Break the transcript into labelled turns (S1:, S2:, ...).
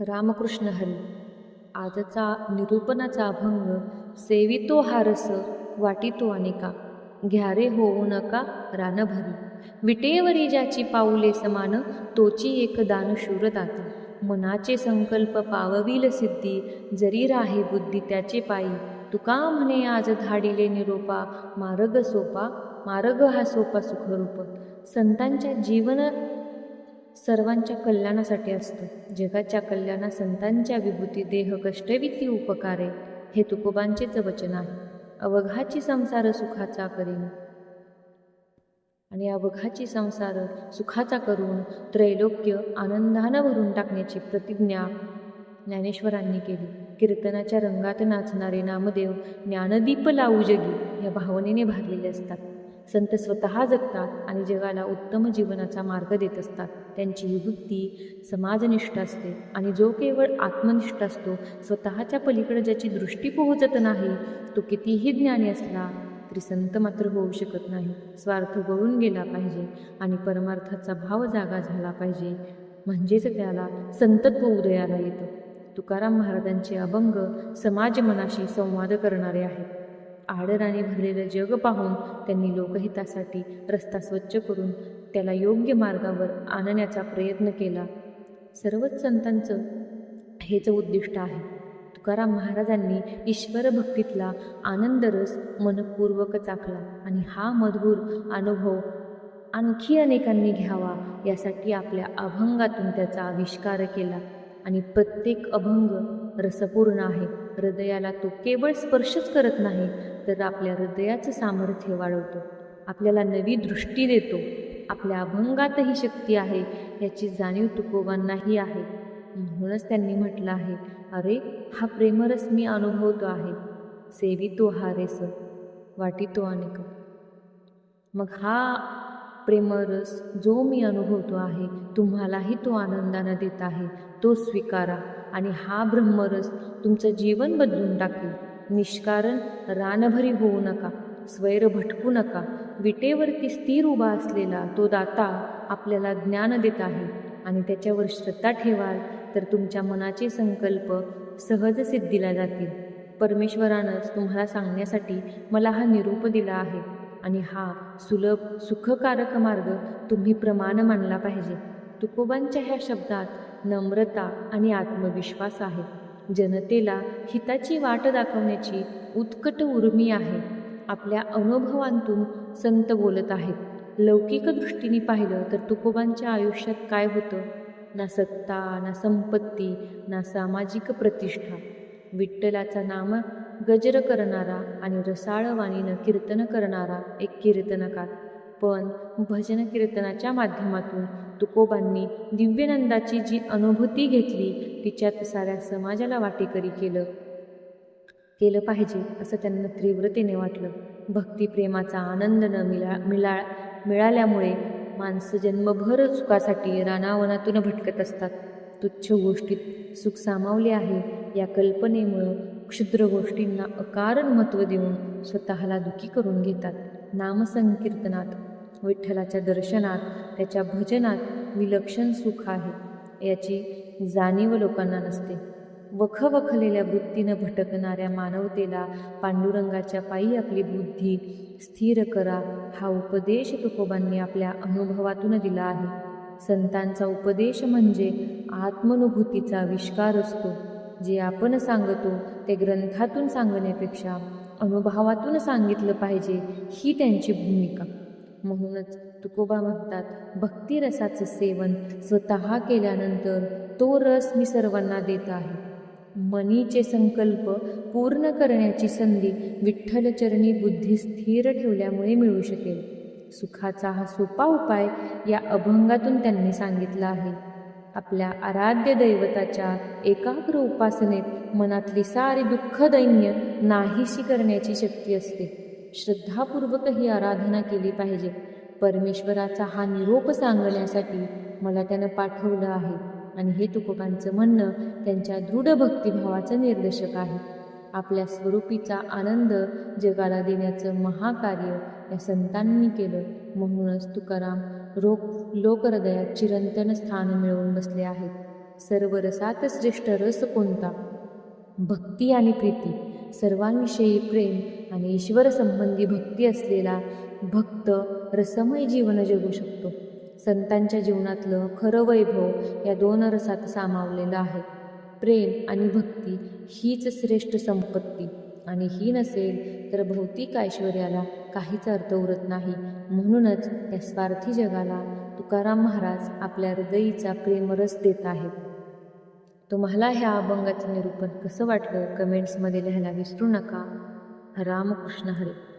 S1: रामकृष्ण हरी. आजचा निरूपणाचा अभंग सेवितो हारस वाटितो अनेका. घ्यारे होऊ नका रानभरी. विटेवरी ज्याची पाऊले समान तोची एक दानशूर दाता मनाचे संकल्प पावविल सिद्धी जरी राहे बुद्धी त्याचे पायी. तुका म्हणे आज धाडिले निरोपा मार्ग सोपा मार्ग हा सोपा सुखरूप. संतांच्या जीवन सर्वांच्या कल्याणासाठी असतं. जगाच्या कल्याणा संतांच्या विभूती देह कष्टविती उपकारे हे तुकोबांचेच वचन आहे. अवघाची संसार सुखाचा करीन. आणि अवघाची संसार सुखाचा करून त्रैलोक्य आनंदानं भरून टाकण्याची प्रतिज्ञा ज्ञानेश्वरांनी केली. कीर्तनाच्या रंगात नाचणारे नामदेव ज्ञानदीप लावू जगी या भावनेने भरलेले असतात. संत स्वतः जगतात आणि जगाला उत्तम जीवनाचा मार्ग देत असतात. त्यांची वृत्ती समाजनिष्ठ असते आणि जो केवळ आत्मनिष्ठ असतो स्वतःच्या पलीकडे ज्याची दृष्टी पोहोचत नाही तो कितीही ज्ञानी असला तरी संत मात्र होऊ शकत नाही. स्वार्थ गळून गेला पाहिजे आणि परमार्थाचा भाव जागा झाला पाहिजे. म्हणजेच त्याला संतत्व उदयाला येतं. तुकाराम महाराजांचे अभंग समाज मनाशी संवाद करणारे आहेत. आडराने भरलेलं जग पाहून त्यांनी लोकहितासाठी रस्ता स्वच्छ करून त्याला योग्य मार्गावर आणण्याचा प्रयत्न केला. सर्वच संतांचं हेच उद्दिष्ट आहे. तुकाराम महाराजांनी ईश्वर भक्तीतला आनंदरस मनपूर्वक चाखला आणि हा मधुर अनुभव आणखी अनेकांनी घ्यावा यासाठी आपल्या अभंगातून त्याचा आविष्कार केला आणि प्रत्येक अभंग रसपूर्ण आहे. हृदयाला तो केवळ स्पर्शच करत नाही तर आपल्या हृदयाचं सामर्थ्य वाढवतो. आपल्याला नवी दृष्टी देतो. आपल्या अभंगातही शक्ती आहे याची जाणीव तुकोबांनाही आहे. म्हणूनच त्यांनी म्हटलं आहे अरे हा प्रेमरस मी अनुभवतो आहे. सेवितो हा रेस वाटितो अनेक. मग हा प्रेमरस जो मी अनुभवतो आहे तुम्हालाही तो आनंदानं देत आहे. तो स्वीकारा आणि हा ब्रह्मरस तुमचं जीवन बदलून टाकेल. निष्कारण रानभरी होऊ नका स्वैर भटकू नका. विटेवरती स्थिर उभा असलेला तो दाता आपल्याला ज्ञान देत आहे आणि त्याच्यावर श्रद्धा ठेवाल तर तुमच्या मनाचे संकल्प सहज सिद्धीला जातील. परमेश्वरानंच तुम्हाला सांगण्यासाठी मला हा निरूप दिला आहे आणि हा सुलभ सुखकारक मार्ग तुम्ही प्रमाण मानला पाहिजे. तुकोबांच्या ह्या शब्दात नम्रता आणि आत्मविश्वास आहे. जनतेला हिताची वाट दाखवण्याची उत्कट उर्मी आहे. आपल्या अनुभवांतून संत बोलत आहेत. लौकिक दृष्टीने पाहिलं तर तुकोबांच्या आयुष्यात काय होतं? ना सत्ता ना संपत्ती ना सामाजिक प्रतिष्ठा. विठ्ठलाचा नाम गजर करणारा आणि रसाळवाणीनं कीर्तन करणारा एक कीर्तनकार. पण भजन कीर्तनाच्या माध्यमातून तुकोबांनी दिव्यनंदाची जी अनुभूती घेतली तिच्यात साऱ्या समाजाला वाटेकरी केलं. केलं पाहिजे असं त्यांना तीव्रतेने वाटलं. भक्तिप्रेमाचा आनंद न मिळा मिळा मिळाल्यामुळे माणसं जन्मभर सुखासाठी रानावनातून भटकत असतात. तुच्छ गोष्टीत सुख सामावले आहे या कल्पनेमुळं क्षुद्र गोष्टींना अकारण महत्त्व देऊन स्वतःला दुखी करून घेतात. नामसंकीर्तनात विठ्ठलाच्या दर्शनात त्याच्या भजनात विलक्षण सुख आहे. याची जाणीव लोकांना नसते. वखवखलेल्या वृत्तीनं भटकणाऱ्या मानवतेला पांडुरंगाच्या पायी आपली बुद्धी स्थिर करा हा उपदेश तुकोबांनी आपल्या अनुभवातून दिला आहे. संतांचा उपदेश म्हणजे आत्मनुभूतीचा आविष्कार असतो. जे आपण सांगतो ते ग्रंथातून सांगण्यापेक्षा अनुभवातून सांगितलं पाहिजे ही त्यांची भूमिका. म्हणूनच तुकोबा म्हणतात भक्तिरसाचं सेवन स्वतः केल्यानंतर तो रस मी सर्वांना देत आहे. मनीचे संकल्प पूर्ण करण्याची संधी विठ्ठलचरणी बुद्धी स्थिर ठेवल्यामुळे मिळू शकेल. सुखाचा हा सोपा उपाय या अभंगातून त्यांनी सांगितला आहे. आपल्या आराध्य दैवताच्या एकाग्र उपासनेत मनातली सारी दुःख दैन्य नाहीशी करण्याची शक्ती असते. श्रद्धापूर्वक ही आराधना केली पाहिजे. परमेश्वराचा हा निरोप सांगण्यासाठी मला त्यानं पाठवलं आहे. आणि हे तुकोबांचं म्हणणं त्यांच्या दृढ भक्तिभावाचं निर्देशक आहे. आपल्या स्वरूपीचा आनंद जगाला देण्याचं महाकार्य या संतांनी केलं. म्हणूनच तुकाराम रोग लोकहृदयात चिरंतन स्थान मिळवून बसले आहेत. सर्व रसात श्रेष्ठ रस कोणता? भक्ती आणि प्रीती. सर्वांविषयी प्रेम आणि ईश्वर संबंधी भक्ती असलेला भक्त रसमय जीवन जगू शकतो. संतांच्या जीवनातलं खरं वैभव या दोन रसात सामावलेलं आहे. प्रेम आणि भक्ती हीच श्रेष्ठ संपत्ती. आणि ही नसेल तर भौतिक ऐश्वर्याला काहीच अर्थ उरत नाही. म्हणूनच या स्वार्थी जगाला तुकाराम महाराज आपल्या हृदयीचा प्रेमरस देत आहेत. तुम्हाला ह्या अभंगाचं निरूपण कसं वाटलं? कमेंट्समध्ये लिहायला विसरू नका. रामकृष्ण हरे.